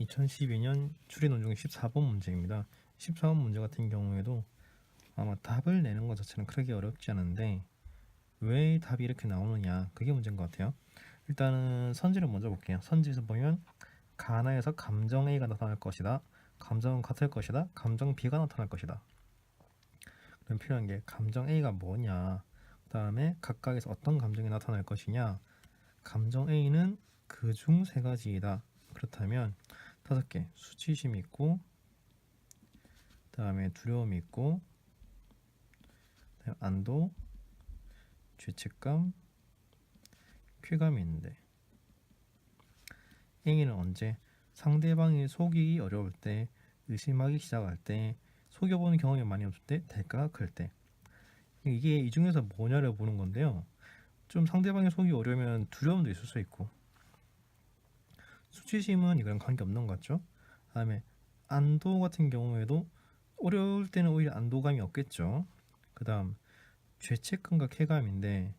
2012년 추리 논중 14번 문제입니다. 14번 문제 같은 경우에도 아마 답을 내는 것 자체는 크게 어렵지 않은데 왜 답이 이렇게 나오느냐 그게 문제인 것 같아요. 일단은 선지를 먼저 볼게요. 선지에서 보면 가나에서 감정 A가 나타날 것이다. 감정은 같을 것이다. 감정 B가 나타날 것이다. 그럼 필요한 게 감정 A가 뭐냐 그 다음에 각각에서 어떤 감정이 나타날 것이냐 감정 A는 그중 세 가지이다. 그렇다면 다섯 개. 수치심이 있고 그다음에 두려움이 있고 안도 죄책감 쾌감이 있는데. A는 언제 상대방이 속이기 어려울 때 의심하기 시작할 때 속여보는 경험이 많이 없을 때 대가가 클 때. 이게 이 중에서 뭐냐를 보는 건데요. 좀 상대방이 속이 어려우면 두려움도 있을 수 있고 수치심은 이거랑 관계없는 것 같죠? 다음에 안도 같은 경우에도 어려울 때는 오히려 안도감이 없겠죠. 그 다음 죄책감과 쾌감인데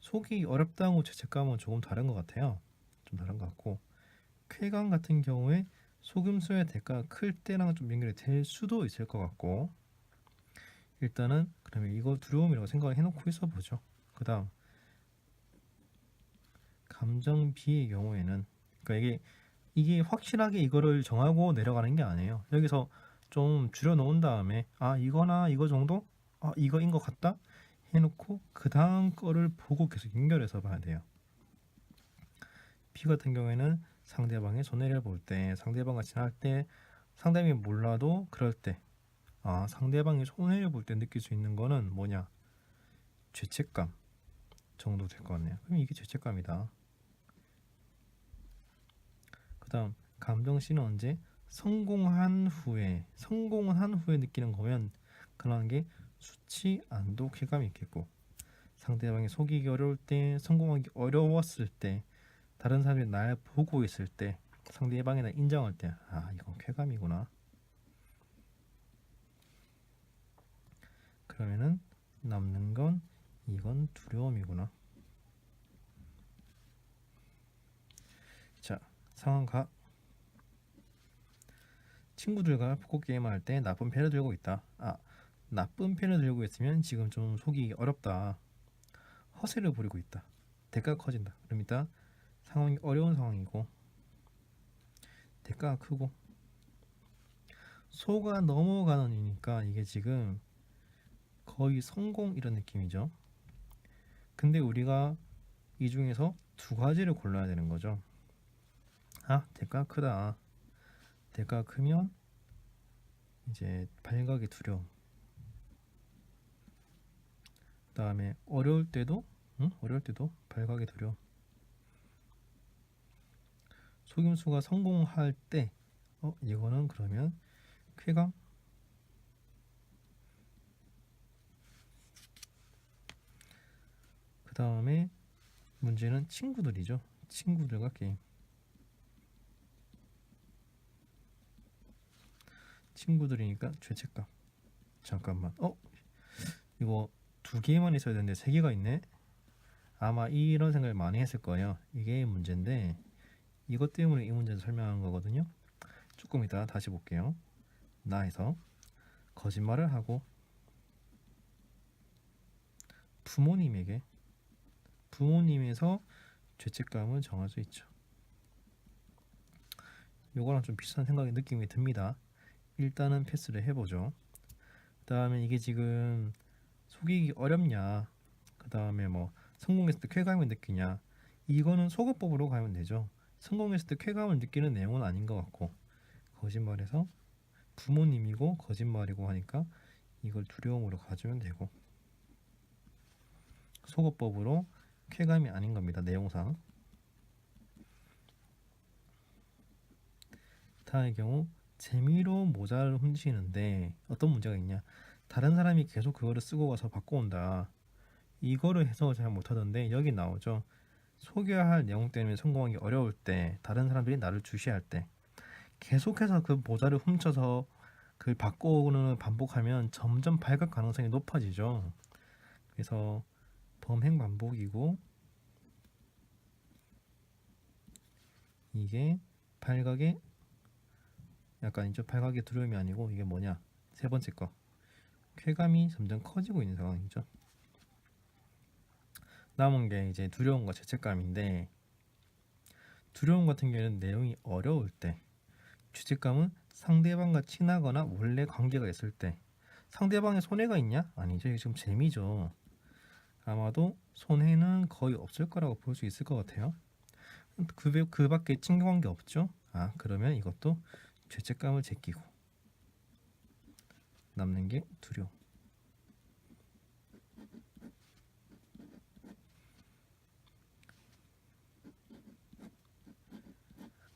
속이 어렵다고 죄책감은 조금 다른 것 같아요. 좀 다른 것 같고 쾌감 같은 경우에 속임수의 대가가 클 때랑 좀 연결이 될 수도 있을 것 같고 일단은 그러면 이거 두려움이라고 생각을 해놓고 있어 보죠. 그 다음 감정 B의 경우에는 그러니까 이게 이게 확실하게 이거를 정하고 내려가는 게 아니에요 여기서 좀 줄여 놓은 다음에 아 이거나 이거 정도 아 이거인 것 같다 해놓고 그 다음 거를 보고 계속 연결해서 봐야 돼요 B 같은 경우에는 상대방의 손해를 볼 때 상대방과 지날 때 상대방이 몰라도 그럴 때 아, 상대방이 손해를 볼 때 느낄 수 있는 거는 뭐냐? 죄책감 정도 될 것 같네요. 그럼 이게 죄책감이다. 그 다음, 감정 씨는 언제? 성공한 후에, 성공을 한 후에 느끼는 거면 그런 게 수치, 안도, 쾌감이 있겠고 상대방이 속이기 어려울 때, 성공하기 어려웠을 때 다른 사람이 날 보고 있을 때 상대방이 날 인정할 때 아, 이건 쾌감이구나. 그러면은 남는 건 이건 두려움이구나. 자, 상황 가. 친구들과 포커 게임을 할 때 나쁜 패를 들고 있다. 아, 나쁜 패를 들고 있으면 지금 좀 속이 어렵다. 허세를 부리고 있다. 대가가 커진다. 그럼 일단 상황이 어려운 상황이고 대가가 크고 소가 넘어가는 이니까 이게 지금 거의 성공 이런 느낌이죠. 근데 우리가 이 중에서 두 가지를 골라야 되는 거죠. 아, 대가 크다. 대가 크면 이제 발각의 두려움. 그 다음에 어려울 때도 응? 어려울 때도 발각의 두려움. 속임수가 성공할 때 어, 이거는 그러면 쾌감 그 다음에 문제는 친구들이죠. 친구들과 게임. 친구들이니까 죄책감. 잠깐만. 어? 이거 두 개만 있어야 되는데 세 개가 있네. 아마 이런 생각을 많이 했을 거예요. 이게 문제인데 이것 때문에 이 문제를 설명한 거거든요. 조금 이따 다시 볼게요. 나에서 거짓말을 하고 부모님에게 부모님에서 죄책감을 정할 수 있죠. 요거랑 좀 비슷한 생각의 느낌이 듭니다. 일단은 패스를 해보죠. 그 다음에 이게 지금 속이기 어렵냐, 그 다음에 뭐 성공했을 때 쾌감을 느끼냐, 이거는 소거법으로 가면 되죠. 성공했을 때 쾌감을 느끼는 내용은 아닌 것 같고, 거짓말해서 부모님이고 거짓말이고 하니까 이걸 두려움으로 가주면 되고, 소거법으로 쾌감이 아닌 겁니다. 내용상. 다의 경우 재미로 모자를 훔치는데 어떤 문제가 있냐? 다른 사람이 계속 그거를 쓰고 가서 바꿔온다. 이거를 해석을 잘 못하던데 여기 나오죠. 속여야 할 내용 때문에 성공하기 어려울 때, 다른 사람들이 나를 주시할 때, 계속해서 그 모자를 훔쳐서 그걸 바꿔오는 반복하면 점점 발각 가능성이 높아지죠. 그래서 범행 반복이고 이게 발각의 약간 이쪽 팔각의 두려움이 아니고 이게 뭐냐 세 번째 거 쾌감이 점점 커지고 있는 상황이죠. 남은 게 이제 두려움과 죄책감인데 두려움 같은 경우에는 내용이 어려울 때 죄책감은 상대방과 친하거나 원래 관계가 있을 때 상대방의 손해가 있냐? 아니죠. 이게 지금 재미죠. 아마도 손해는 거의 없을 거라고 볼 수 있을 것 같아요. 그, 외- 그 밖에 친구관계 없죠? 아 그러면 이것도 죄책감을 제끼고 남는 게 두려움.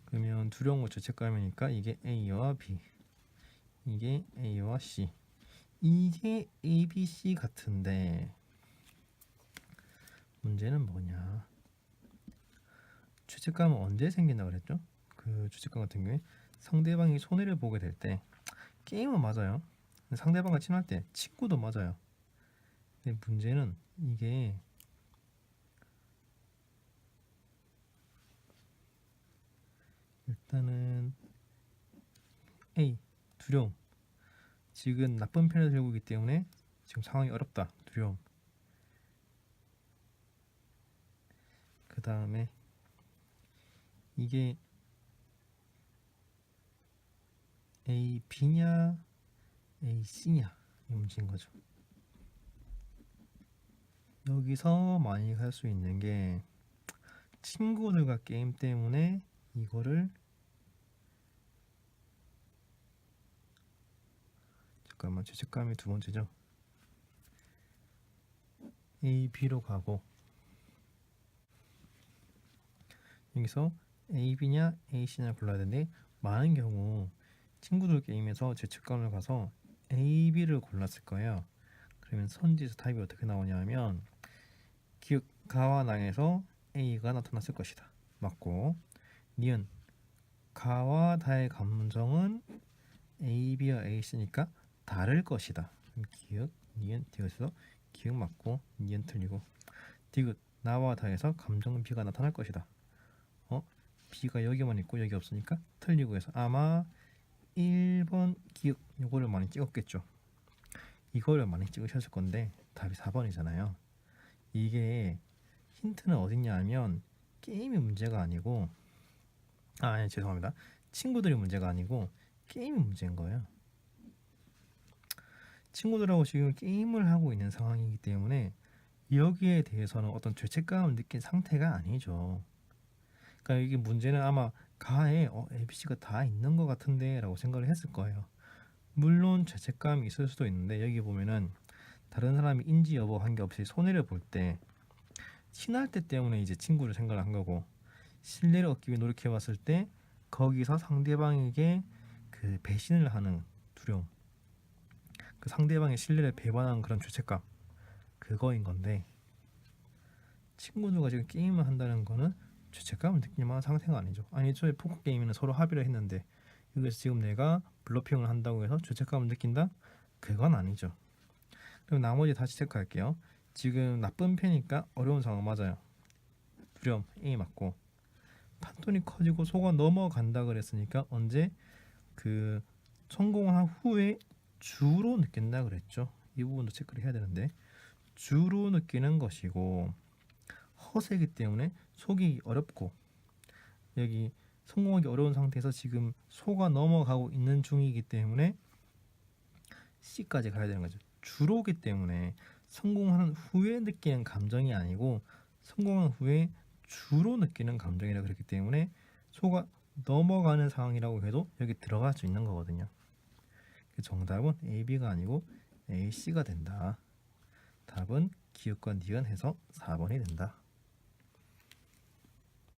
그러면 두려움과 죄책감이니까 이게 A와 B, 이게 A와 C, 이게 A, B, C 같은데 문제는 뭐냐? 죄책감은 언제 생긴다 그랬죠? 그 죄책감 같은 경우에 상대방이 손해를 보게 될 때 게임은 맞아요. 상대방과 친할 때 친구도 맞아요. 근데 문제는 이게 일단은 A 두려움 지금 나쁜 편을 들고 있기 때문에 지금 상황이 어렵다 두려움 그 다음에 이게 A B냐 A C냐 이 문제인 거죠 여기서 많이 할 수 있는 게 친구들과 게임 때문에 이거를 잠깐만 죄책감이 두 번째죠. A, B로 가고 여기서 A, B냐 A, C냐 골라야 되는데 많은 경우 친구들 게임에서 죄책감을 가서 A, B를 골랐을 거예요. 그러면 선지에서 답이 어떻게 나오냐면 기억 가와 낭에서 A가 나타났을 것이다. 맞고 니은 가와 다의 감정은 A, B와 A, C니까 다를 것이다. 기억, 니은, 디귿에서 기억 맞고 니은 틀리고 디귿 나와 다에서 감정은 B가 나타날 것이다. 어? B가 여기만 있고 여기 없으니까 틀리고 해서 아마 1번 기억 요거를 많이 찍었겠죠. 이거를 많이 찍으셨을 건데 답이 4번이잖아요. 이게 힌트는 어딨냐 하면 게임이 문제가 아니고 아, 아니 죄송합니다. 친구들이 문제가 아니고 게임이 문제인 거예요. 친구들하고 지금 게임을 하고 있는 상황이기 때문에 여기에 대해서는 어떤 죄책감을 느낀 상태가 아니죠. 그러니까 이게 문제는 아마 가에 어, ABC가 다 있는 것 같은데 라고 생각을 했을 거예요. 물론 죄책감이 있을 수도 있는데 여기 보면은 다른 사람이 인지 여부 관계없이 손해를 볼 때 친할 때 때문에 이제 친구를 생각을 한 거고 신뢰를 얻기 위해 노력해 봤을 때 거기서 상대방에게 그 배신을 하는 두려움 그 상대방의 신뢰를 배반하는 그런 죄책감 그거인 건데 친구들과 지금 게임을 한다는 거는 죄책감을 느낄 만한 상태가 아니죠. 아니 저희 포커 게임에는 서로 합의를 했는데 여기서 지금 내가 블러핑을 한다고 해서 죄책감을 느낀다? 그건 아니죠. 그럼 나머지 다시 체크할게요. 지금 나쁜 편이니까 어려운 상황 맞아요. 두려움 A 맞고. 판돈이 커지고 속아 넘어간다 그랬으니까 언제? 그 성공한 후에 주로 느낀다 그랬죠. 이 부분도 체크를 해야 되는데 주로 느끼는 것이고 허세이기 때문에 속이 어렵고 여기 성공하기 어려운 상태에서 지금 속아 넘어가고 있는 중이기 때문에 C까지 가야 되는 거죠. 주로기 때문에 성공한 후에 느끼는 감정이 아니고 성공한 후에 주로 느끼는 감정이라 그랬기 때문에 속아 넘어가는 상황이라고 해도 여기 들어갈 수 있는 거거든요. 그 정답은 A, B가 아니고 A, C가 된다. 답은 기읍과 니은 해서 4번이 된다.